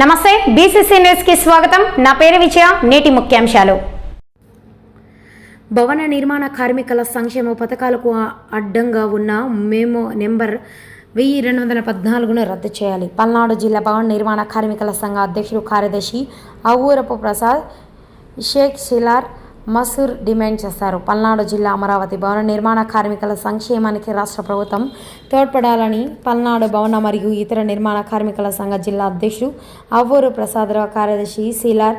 నమస్తే బీసీసీ న్యూస్కి స్వాగతం. నా పేరు విజయ నేటి ముఖ్యాంశాలు. భవన నిర్మాణ కార్మికుల సంక్షేమ పథకాలకు అడ్డంగా ఉన్న మేమో నెంబర్ వెయ్యి రెండు వందల పద్నాలుగును రద్దు చేయాలి. పల్నాడు జిల్లా భవన నిర్మాణ కార్మికుల సంఘ అధ్యక్షుడు కార్యదర్శి అవ్వూరపు ప్రసాద్ షేక్ షిలార్ మసూర్ డిమాండ్ చేశారు పల్నాడు జిల్లా అమరావతి భవన నిర్మాణ కార్మికుల సంక్షేమానికి రాష్ట్ర ప్రభుత్వం తోడ్పడాలని పల్నాడు భవన మరియు ఇతర నిర్మాణ కార్మికుల సంఘ జిల్లా అధ్యక్షుడు అవ్వూరు ప్రసాదరావు కార్యదర్శి సీలార్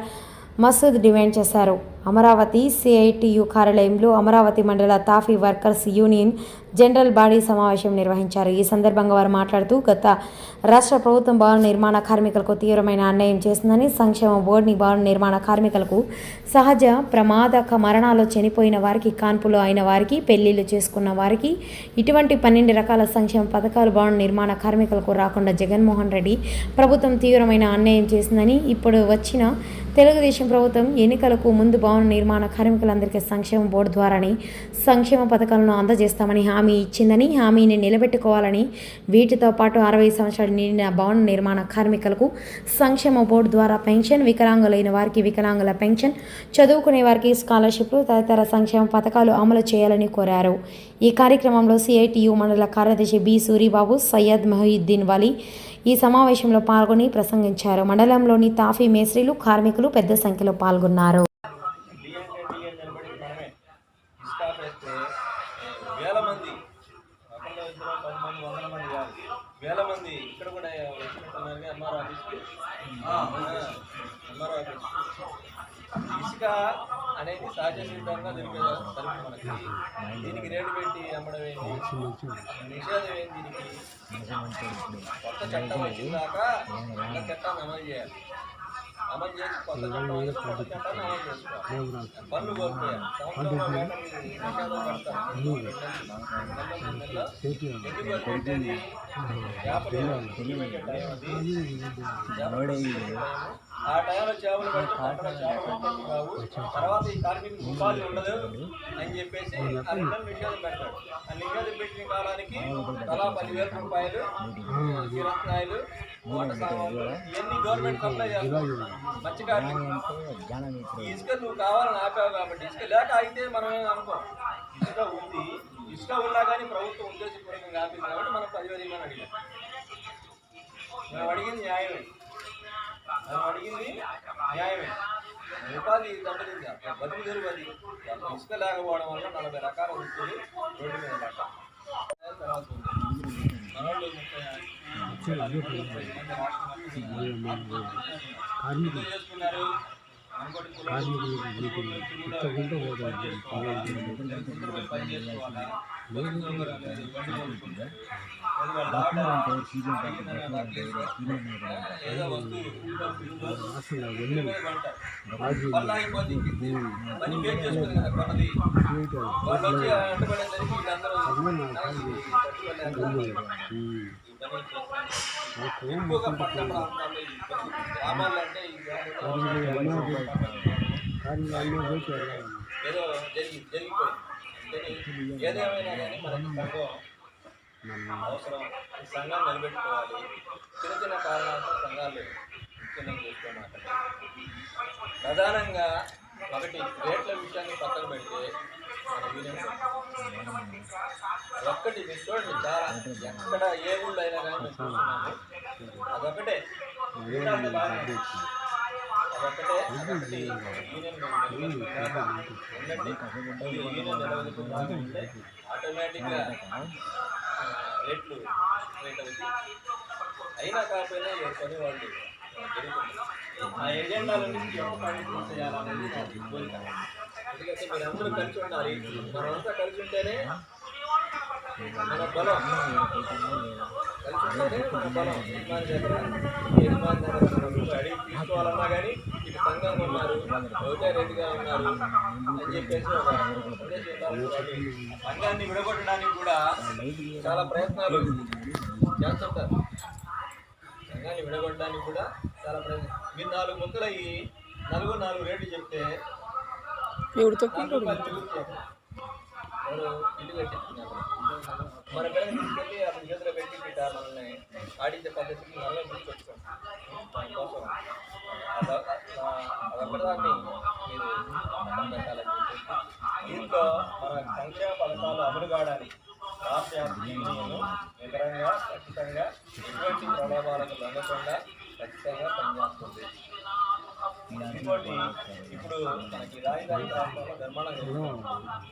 మసూద్ డిమాండ్ చేశారు. అమరావతి సిఐటియు కార్యాలయంలో అమరావతి మండల తాఫీ వర్కర్స్ యూనియన్ జనరల్ బాడీ సమావేశం నిర్వహించారు. ఈ సందర్భంగా వారు మాట్లాడుతూ గత రాష్ట్ర ప్రభుత్వం భవన నిర్మాణ కార్మికులకు తీవ్రమైన అన్యాయం చేసిందని సంక్షేమ బోర్డుని భవన నిర్మాణ కార్మికులకు సహజ ప్రమాదక మరణాలు చనిపోయిన వారికి కాన్పులు అయిన వారికి పెళ్ళిళ్ళు చేసుకున్న వారికి ఇటువంటి పన్నెండు రకాల సంక్షేమ పథకాలు భవన నిర్మాణ కార్మికులకు రాకుండా జగన్మోహన్ రెడ్డి ప్రభుత్వం తీవ్రమైన అన్యాయం చేసిందని ఇప్పుడు వచ్చిన తెలుగుదేశం ప్రభుత్వం ఎన్నికలకు ముందు భవన నిర్మాణ కార్మికులందరికీ సంక్షేమ బోర్డు ద్వారానే సంక్షేమ పథకాలను అందజేస్తామని హామీ ఇచ్చిందని హామీని నిలబెట్టుకోవాలని వీటితో పాటు అరవై సంవత్సరాలు నిండిన భవన నిర్మాణ కార్మికులకు సంక్షేమ బోర్డు ద్వారా పెన్షన్ వికలాంగులైన వారికి వికలాంగుల పెన్షన్ చదువుకునే వారికి స్కాలర్షిప్లు తదితర సంక్షేమ పథకాలు అమలు చేయాలని కోరారు. ఈ కార్యక్రమంలో సిఐటియు మండల కార్యదర్శి బి సూరిబాబు సయ్యద్ మహీద్దీన్ వలీ ఈ సమావేశంలో పాల్గొని ప్రసంగించారు. మండలంలోని తాఫీ మేస్త్రీలు కార్మికులు పెద్ద సంఖ్యలో పాల్గొన్నారు డిఎన్ఏ డిఎన్ నిలబడి మనమే స్టాఫ్ అయితే వేల మంది ఒకళ్ళు ఇద్దరు పది మంది వందల మంది కాదు. వేల మంది ఇక్కడ కూడా వచ్చినట్టున్నారు ఎంఆర్ఓ ఆఫీస్కి. MRO office. ఇసుక అనేది సహజ సిద్ధంగా దొరికే సరుకు మనకి. దీనికి రేటు పెట్టి అమ్మడం ఏంటి? నిషేధం ఏంటి దీనికి? కొత్త చట్టం వచ్చిందాక చట్టాన్ని అమలు చేయాలి. అమలు చేసి కొత్త ఆ టైంలో చేపలు పట్టి చేపలు తర్వాత ఈ కార్మికులకు ఉపాధి ఉండదు అని చెప్పేసి ఆ రెండు నిషేధం పెట్టాడు ఆ నిషేధం పెట్టిన కాలానికి తలా పదివేల రూపాయలు కిరణాయిలు గవర్నమెంట్ మంచి ఇసుక నువ్వు కావాలని ఆపావు కాబట్టి ఇసుక లేక అయితే మనం అనుకో ఇసుక ఉంది ఇసుక ఉన్నా కానీ ప్రభుత్వం ఉద్దేశపూర్వకంగా ఆపింది కాబట్టి మనం పదివేలు ఇవ్వని అడిగాం మనం అడిగింది న్యాయమే మనం అడిగింది న్యాయమే ఉపాధి దెబ్బతింది బతుకు తెరువు ఇసుక లేకపోవడం వల్ల నలభై రకాల వృత్తులు రోడ్డు మీద పడ్డ ముప్పై ముప్పై మంది రాష్ట్రం ఎందుకు చేసుకున్నారు అనుకోటి కులాలు, కులాలు కూడా ఏదో జరిగి జరిగిపోయింది ఏదేమైనా కానీ మనకి అవసరం ఈ సంఘం నిలబెట్టుకోవాలి చిన్న చిన్న కారణాలతో సంఘాలు చేసుకోమాట ప్రధానంగా ఒకటి రేట్ల విషయాన్ని పక్కన పెడితే మన యూనియన్ ఒక్కటి మీరు చూడండి చాలా ఎక్కడ ఏ ఊళ్ళో అయినా కానీ చూస్తున్నాము అదొకటే అదొకటి ఆటోమేటిక్గా రేట్లు రేట్ అవుతుంది అయినా కాకపోయినా పని వాళ్ళు ఆ ఎజెండాలన్నీ పాటింపు చేయాలనేది నా కోరిక. ఎందుకంటే మీరు అందరూ కలిసి ఉండాలి. మనమంతా కలిసి ఉంటేనే అడిగి తీసుకోవాలన్నా కానీ ఇటు సంఘంగా ఉన్నారు ఒకటే రేటుగా ఉన్నారు అని చెప్పేసి సంఘాన్ని విడగొట్టడానికి కూడా చాలా ప్రయత్నాలు చేస్తుంటారు సంఘాన్ని విడగొట్టడానికి కూడా చాలా ప్రయత్నం మీరు నాలుగు ముక్కలు అయ్యి నలుగురు నాలుగు రేట్లు చెప్తే నాలుగు. ఎవరు ఇల్లు కట్టించుకున్నారు మన పిల్లలు తీసుకెళ్ళి అతని చేతిలో పెట్టి పెట్టా మనల్ని ఆడించే పద్ధతికి మనల్ని తీసుకొచ్చుకోండి దానికోసం అదొక్కదాన్ని మీరు పెట్టాలని చెప్పేసి దీంట్లో మన సంక్షేమ పథకాలు అమలు కావడానికి రాష్ట్ర యూనియన్ నికరంగా ఖచ్చితంగా ఎటువంటి ప్రలోభాలకు లొంగకుండా ఖచ్చితంగా పనిచేస్తుంది ఇంకోటి ఇప్పుడు మనకి రాజధాని ప్రాంతంలో నిర్మాణం జరుగుతుంది.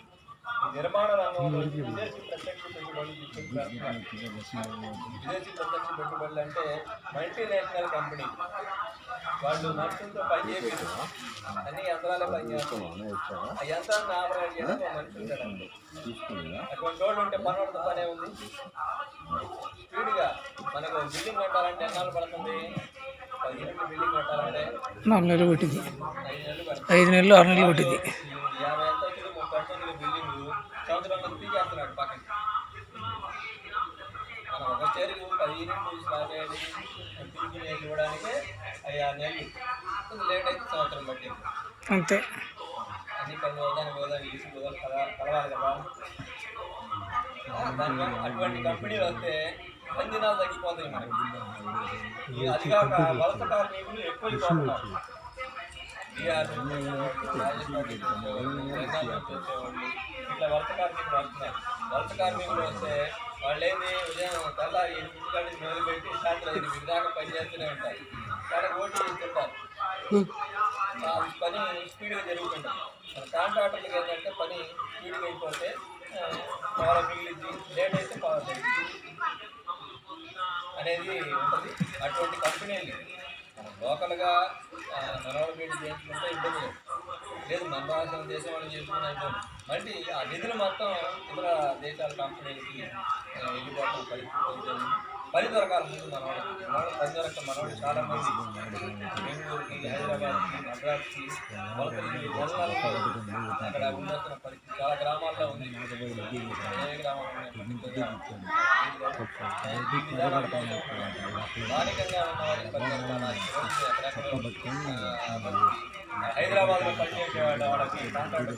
నిర్మాణ రంగంలో విదేశీ ప్రత్యక్ష పెట్టుబడులు. విదేశీ ప్రత్యక్ష పెట్టుబడులు అంటే మల్టీనేషనల్ కంపెనీ వాళ్ళు మనుషులతో పనిచేయలేదు అన్ని యంత్రాలే పనిచేస్తారు ఆ యంత్రాన్ని ఆపరేట్ చేయడం ఒక మనిషి ఉంటాడండి అటువంటి వాళ్ళు ఉంటే పనులతో పనే ఉంది. స్పీడ్గా మనకు బిల్డింగ్ కట్టాలంటే ఎన్నాళ్ళు పడుతుంది? పదిహేను బిల్డింగ్ కట్టాలంటే నాలుగు నెలలు కొట్టింది. ఐదు నెలలు ఆరు నెలలు కొట్టింది. సంవత్సరంలో తీసేస్తున్నాడు పక్కన మనం ఒక స్టేరికి పదిహేను నుంచి అయ్యేది తిరిగి ఇవ్వడానికి ఆరు నెలలు. లేట్ అయితే సంవత్సరం పట్టింది అంతే. అన్ని ఓదానికి ఓదానికి తీసుకు ఓదానికి కల కలవాలి కదా. అటువంటి కంపెనీలు వస్తే పందినాలు తగ్గిపోతాయి మనకి. అది కాక వలస కార్మికులు ఎక్కువైపోతున్నారు ఇట్లా వలస కార్మికులు వస్తున్నారు వలస కార్మికులు వస్తే వాళ్ళు ఏంది ఉదయం తెల్లారి ఇంటికాడి గంటల నుంచి మొదలుపెట్టి సాయంత్రం ఎనిమిది దాకా పని చేస్తూనే ఉంటారు చాలా ఓటీ చేస్తుంటారు పని స్పీడ్గా జరుగుతుంటారు మన కాంట్రాక్టర్లకి ఏంటంటే పని స్పీడ్గా అయిపోతే పవర్ మిగిలింది లేట్ అయితే పవర్ తగ్గింది అనేది ఉంటుంది. అటువంటి కంపెనీలు లోకల్గా మనవాళ్ళు పెట్టి చేసుకుంటే ఇబ్బంది లేదు. మన రాష్ట్రం దేశం వాళ్ళు చేసుకున్న ఇబ్బంది మళ్ళీ ఆ నిధులు మొత్తం ఇతర దేశాల కంపెనీలకి ఆ, వెళ్ళిపోవడం పరిస్థితి పని దొరకాలి ముందు మనవాడు మనవాడు మనవాళ్ళు పని దొరక మనవాడు చాలా మంది. బెంగళూరుకి హైదరాబాద్కి మద్రాస్కి అక్కడ ఉండాల్సిన పరిస్థితి చాలా గ్రామాల్లో ఉంది. ఏ గ్రామాల్లో స్థానికంగా ఉన్న హైదరాబాద్లో పనిచేసే వాళ్ళకి కాంట్రాక్ట్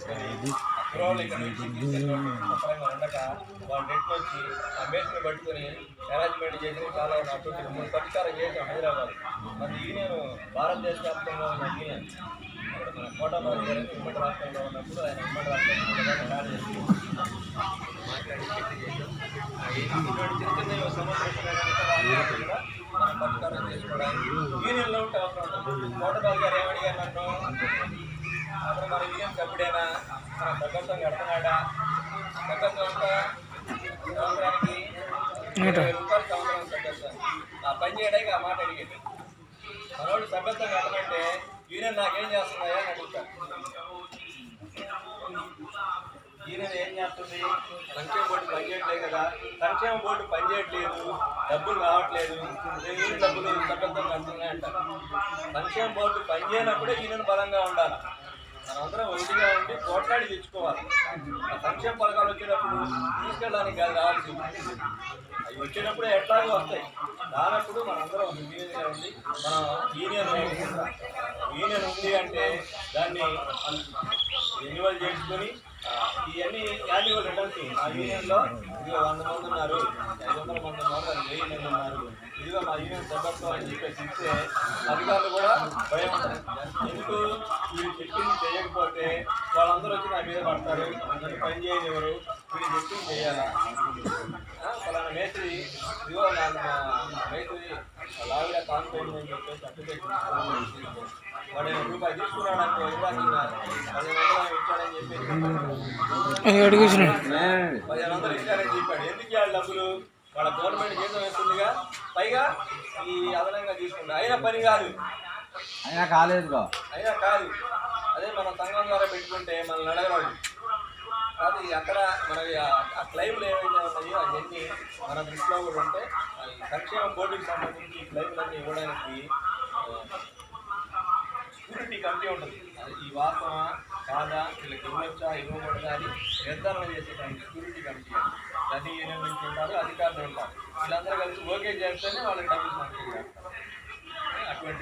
కురవాళ్ళు ఇక్కడ నుంచి తీసుకెళ్ళి శుభ్రంగా ఉండక వాళ్ళు నెట్ వచ్చి ఆ మేస్ని పట్టుకొని అరేంజ్మెంట్ చేసి చాలా అటువంటి మూడు పరిష్కారం చేసాం హైదరాబాద్. మరి యూనియన్ భారతదేశ వ్యాప్తంగా ఉన్న యూనియన్ ఇక్కడ మన కోటబాబు ఉమ్మడి రాష్ట్రంలో ఉన్నప్పుడు ఆయన ఉమ్మడి రాష్ట్రంలో మాట్లాడి పెట్టి చేసాం చిన్న చిన్న సమస్యలు మనం పరిష్కారం చేసుకోవడానికి యూనియన్లో ఉంటే అవసరం కోటబాబు గారు ఏమడిగారు నన్ను? అప్పుడు మన యూనియన్ సభ్యుడైనా? మన సభ్యత్వం కడుతున్నాడా సభ్యత్వం అంతా సంవత్సరానికి రూపాయలు సంవత్సరం సభ్యత్వం ఆ పని చేయడానికి ఆ మాట అడిగేది మనోడు సభ్యత్వం కట్టమంటే యూనియన్ నాకేం చేస్తున్నాయా అని అడుగుతాను యూనియన్ ఏం చేస్తుంది సంక్షేమ బోర్డు పనిచేయట్లేదు కదా సంక్షేమ బోర్డు పనిచేయట్లేదు డబ్బులు రావట్లేదు యూనియన్ డబ్బులు సభ్యత్వం కడుతున్నాయి అంటారు సంక్షేమ బోర్డు పనిచేయనప్పుడే యూనియన్ బలంగా ఉండాలి మనందరం ఒకటిగా ఉండి పోట్లాడి తెచ్చుకోవాలి. సంక్షేమ పథకాలు వచ్చేటప్పుడు తీసుకెళ్ళడానికి కాదు రావాల్సింది అవి వచ్చేటప్పుడు ఎట్లాగో వస్తాయి. రానప్పుడు మనందరం యూనియన్గా ఉండి మనం యూనియన్ యూనియన్ ఉంది అంటే దాన్ని రెన్యువల్ చేసుకొని ఇవన్నీ యాన్యువల్ రిటర్న్స్ ఆ యూనియన్లో ఇదిగో వంద మంది ఉన్నారు ఐదు వందల మంది ఉన్నారు వెయ్యి మంది ఉన్నారు. ఇదిగో మా యూనియన్ సభ్యత్వం అని చెప్పేసి ఇస్తే అధికారులు కూడా భయం ఎందుకు? వీళ్ళు చెప్పింది చేయకపోతే వాళ్ళందరూ వచ్చి నా మీద పడతారు. అందరూ పని చేయనివ్వరు వీళ్ళు చెప్పింది చేయాలా? ఫలానా మేస్త్రి ఇదిగో మేస్త్రి లావిడ కాన్ఫిడెంట్ అని చెప్పేసి అప్లికేషన్ వాడు రూపాయి తీసుకున్నాడు అనుకో ఇవ్వాలి ఇచ్చాడని చెప్పేసి పదిహేను వందలు ఇచ్చారని చెప్పాడు. ఎందుకు ఇవ్వాలి డబ్బులు? వాళ్ళ గవర్నమెంట్ జీతం వేస్తుందిగా. పైగా ఈ అదనంగా తీసుకుంటా అయినా పని కాదు. అయినా కాలేదుగా అయినా కాదు. అదే మనం సంఘం ద్వారా పెట్టుకుంటే మనల్ని అడగరాడు కాదు అక్కడ మనకి ఆ- క్లైమ్లు ఏవైతే ఉన్నాయో అవన్నీ మన దృష్టిలో కూడా ఉంటే సంక్షేమ బోర్డుకి సంబంధించి ఈ క్లైమ్లన్నీ ఇవ్వడానికి స్కూరిటీ కమిటీ ఉంటుంది. అది ఈ వాస్తవా కాదా? వీళ్ళకి ఇవ్వచ్చా? ఇవ్వకూడదా? అని నిర్ధారణ చేసేదానికి స్కూరిటీ కమిటీ అని. యూనియన్ నుంచి ఉంటారు అధికారులు ఉంటారు వీళ్ళందరూ కలిసి ఓకే చేస్తేనే వాళ్ళకి డబ్బులు సంక్షేమ అటువంటి